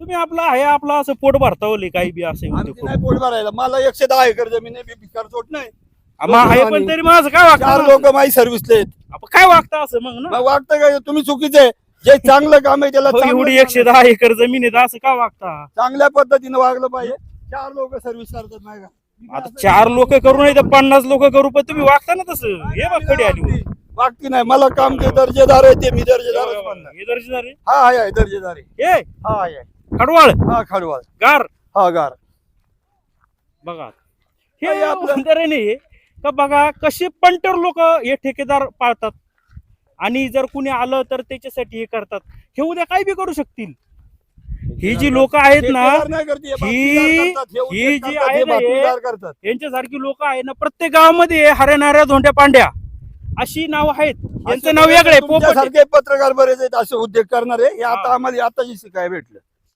तुम्ही आपला आहे आपला असं पोट भरतावले काही बी असं आमची उद्योग नाही पोट भरायला. मला एकशे दहा एकर जमीन आहे मी भिकार चोट नाही. आहे पण तरी माझं काय चार वागतं लोक माझी सर्व्हिसले आहेत. आपण काय वागतं असं मग ना? वाटतं काय? तुम्ही चुकीचे आहे. जे चांगलं काम आहे त्याला हो, एवढी एकशे दहा एकर जमीन आहे तर असं का वागता? चांगल्या पद्धतीने वागलं पाहिजे. चार लोक सर्व्हिस करतात नाही का? आता चार लोक करू नाही तर पन्नास लोक करू पण तुम्ही वागता ना तसं. हे बघ खडी आली वर. वागती नाही. मला काम ते दर्जेदार आहे ते मी दर्जेदारच म्हणणार हे दर्शनदार आहे. हा आहे आहे, दर्जेदार आहे. हे? हा आहे. खडवाळ. हा खडवाळ. गार. हा गार. बघा. हे आपलं- आपलं नाही का बघा कसे पंटर लोक हे ठेकेदार पाळतात? आणि जर कुणी आलं तर त्याच्यासाठी हे करतात. हे उद्या काय बी करू शकतील? ही जी लोक आहेत ना हे ही- जी आहे ना यांच्यासारखी लोक आहे ना प्रत्येक गावामध्ये हरणाऱ्या धोंड्या पांड्या. अशी नाव आहेत. यांचं नाव वेगळं. तुमच्यासारखे पत्रकार बरेच आहेत असे उद्योग करणारे हे आता. आम्हाला आताची शिकाय भेटलं.